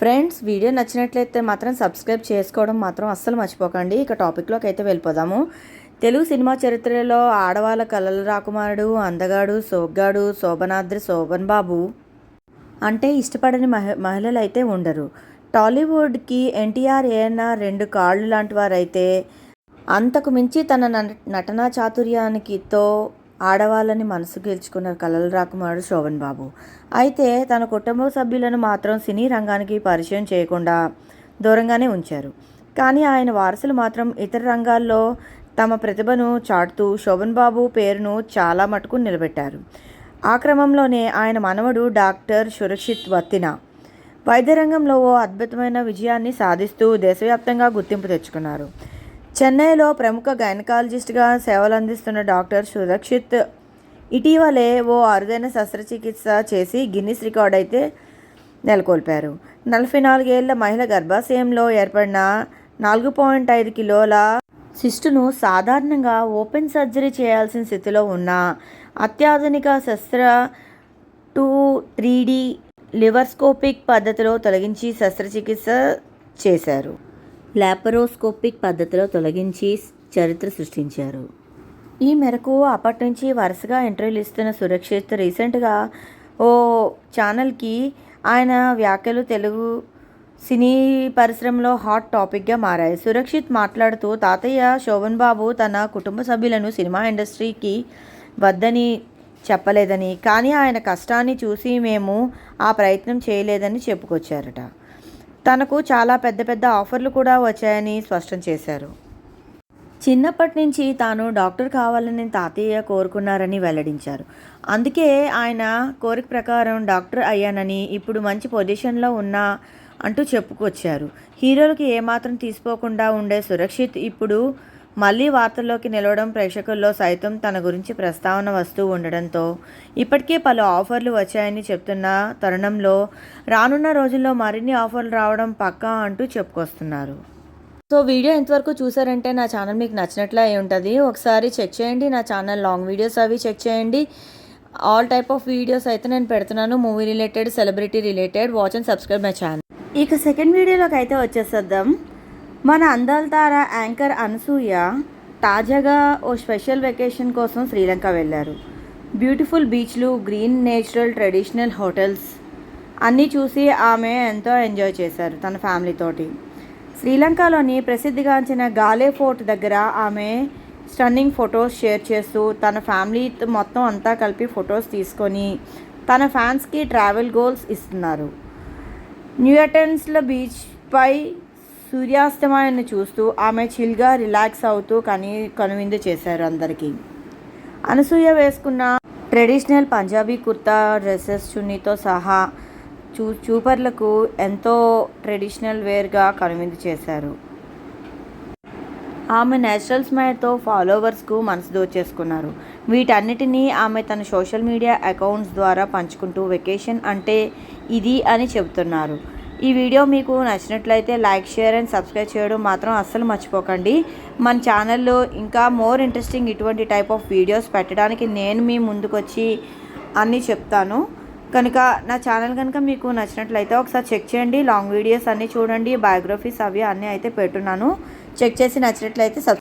Friends video నచ్చినట్లయితే మాత్రం subscribe చేసుకోవడం మాత్రం అస్సలు మర్చిపోకండి. ఇక టాపిక్లోకి అయితే వెళ్ళిపోదాము. తెలుగు సినిమా చరిత్రలో ఆడవాళ్ళ కలల రాకుమారుడు అందగాడు సోగ్గాడు శోభనాద్రి శోభన్ బాబు అంటే ఇష్టపడని మహి మహిళలు అయితే ఉండరు. టాలీవుడ్కి ఎన్టీఆర్ ఏఎన్ఆర్ రెండు కాళ్ళు లాంటి వారైతే అంతకు మించి తన నటనా చాతుర్యానికితో ఆడవాళ్ళని మనసు గెలుచుకున్న కలల రాకుమారుడు శోభన్ బాబు. అయితే తన కుటుంబ సభ్యులను మాత్రం సినీ రంగానికి పరిచయం చేయకుండా దూరంగానే ఉంచారు. కానీ ఆయన వారసులు మాత్రం ఇతర రంగాల్లో తమ ప్రతిభను చాటుతూ శోభన్ బాబు పేరును చాలా మటుకు నిలబెట్టారు. ఆ క్రమంలోనే ఆయన మనవడు డాక్టర్ సురక్షిత్ వత్తిన వైద్య రంగంలో ఓ అద్భుతమైన విజయాన్ని సాధిస్తూ దేశవ్యాప్తంగా గుర్తింపు తెచ్చుకున్నారు. చెన్నైలో ప్రముఖ గైనకాలజిస్ట్గా సేవలు అందిస్తున్న డాక్టర్ సురక్షిత్ ఇటీవలే ఓ అరుదైన శస్త్రచికిత్స చేసి గిన్నిస్ రికార్డ్ అయితే నెలకొల్పారు. నలభై నాలుగేళ్ళ మహిళ గర్భాశయంలో ఏర్పడిన నాలుగు పాయింట్ ఐదు కిలోల సిస్టును సాధారణంగా ఓపెన్ సర్జరీ చేయాల్సిన స్థితిలో ఉన్న అత్యాధునిక శస్త్ర టూ త్రీ డి లివర్స్కోపిక్ పద్ధతిలో తొలగించి శస్త్రచికిత్స చేశారు. లాపరోస్కోపిక్ పద్ధతిలో తొలగించి చరిత్ర సృష్టించారు. ఈ మేరకు అప్పటి నుంచి వరుసగా ఇంటర్వ్యూలు ఇస్తున్న సురక్షిత్ రీసెంట్గా ఓ ఛానల్కి ఆయన వ్యాఖ్యలు తెలుగు సినీ పరిశ్రమలో హాట్ టాపిక్గా మారాయి. సురక్షిత్ మాట్లాడుతూ తాతయ్య శోభన్ బాబు తన కుటుంబ సభ్యులను సినిమా ఇండస్ట్రీకి వద్దని చెప్పలేదని కానీ ఆయన కష్టాన్ని చూసి మేము ఆ ప్రయత్నం చేయలేదని చెప్పుకొచ్చారట. తనకు చాలా పెద్ద పెద్ద ఆఫర్లు కూడా వచ్చాయని స్పష్టం చేశారు. చిన్నప్పటి నుంచి తాను డాక్టర్ కావాలని తాతయ్య కోరుకున్నారని వెల్లడించారు. అందుకే ఆయన కోరిక ప్రకారం డాక్టర్ అయ్యానని ఇప్పుడు మంచి పొజిషన్లో ఉన్నా అంటూ చెప్పుకొచ్చారు. హీరోలకి ఏమాత్రం తీసుకోకుండా ఉండే సురక్షిత్ ఇప్పుడు మళ్ళీ వార్తల్లోకి నిలవడం ప్రేక్షకుల్లో సైతం తన గురించి ప్రస్తావన వస్తూ ఉండడంతో ఇప్పటికే పలు ఆఫర్లు వచ్చాయని చెప్తున్న తరుణంలో రానున్న రోజుల్లో మరిన్ని ఆఫర్లు రావడం పక్కా అంటూ చెప్పుకొస్తున్నారు. సో వీడియో ఎంతవరకు చూసారంటే నా ఛానల్ మీకు నచ్చినట్లే అయి ఉంటుంది. ఒకసారి చెక్ చేయండి. నా ఛానల్ లాంగ్ వీడియోస్ అవి చెక్ చేయండి. ఆల్ టైప్ ఆఫ్ వీడియోస్ అయితే నేను పెడుతున్నాను. Movie related celebrity related. Watch and subscribe my channel. ఇక సెకండ్ వీడియోలోకి అయితే వచ్చేసేద్దాం. మన అందాల తార యాంకర్ అనసూయ తాజాగా ఓ స్పెషల్ వెకేషన్ కోసం శ్రీలంక వెళ్ళారు. బ్యూటిఫుల్ బీచ్లు గ్రీన్ నేచురల్ ట్రెడిషనల్ హోటల్స్ అన్నీ చూసి ఆమె ఎంతో ఎంజాయ్ చేశారు తన ఫ్యామిలీతోటి శ్రీలంకలోని ప్రసిద్ధిగాంచిన గాలే ఫోర్ట్ దగ్గర ఆమె స్టన్నింగ్ ఫొటోస్ షేర్ చేస్తూ తన ఫ్యామిలీ మొత్తం అంతా కలిపి ఫొటోస్ తీసుకొని తన ఫ్యాన్స్కి ట్రావెల్ గోల్స్ ఇస్తున్నారు. న్యూటన్స్ల బీచ్పై సూర్యాస్తమయాన్ని చూస్తూ ఆమె చిల్గా రిలాక్స్ అవుతూ కని కనువిందు చేశారు అందరికీ. అనసూయ వేసుకున్న ట్రెడిషనల్ పంజాబీ కుర్తా డ్రెస్సెస్ చున్నీతో సహా చూ చూపర్లకు ఎంతో ట్రెడిషనల్ వేర్గా కనువిందు చేశారు. ఆమె నేచురల్ స్మైల్తో ఫాలోవర్స్కు మనసు దోచేసుకున్నారు. వీటన్నిటినీ ఆమె తన సోషల్ మీడియా అకౌంట్స్ ద్వారా పంచుకుంటూ వెకేషన్ అంటే ఇది అని చెబుతున్నారు. ఈ వీడియో మీకు నచ్చినట్లయితే లైక్ షేర్ అండ్ సబ్స్క్రైబ్ చేయడం మాత్రం అస్సలు మర్చిపోకండి. మన ఛానల్లో ఇంకా మోర్ ఇంట్రెస్టింగ్ ఇటువంటి టైప్ ఆఫ్ వీడియోస్ పెట్టడానికి నేను మీ ముందుకొచ్చి అన్నీ చెప్తాను. కనుక నా ఛానల్ కనుక మీకు నచ్చినట్లయితే ఒకసారి చెక్ చేయండి. లాంగ్ వీడియోస్ అన్నీ చూడండి. బయోగ్రఫీస్ అవి అన్నీ అయితే పెట్టున్నాను చెక్ చేసి నచ్చినట్లయితే సబ్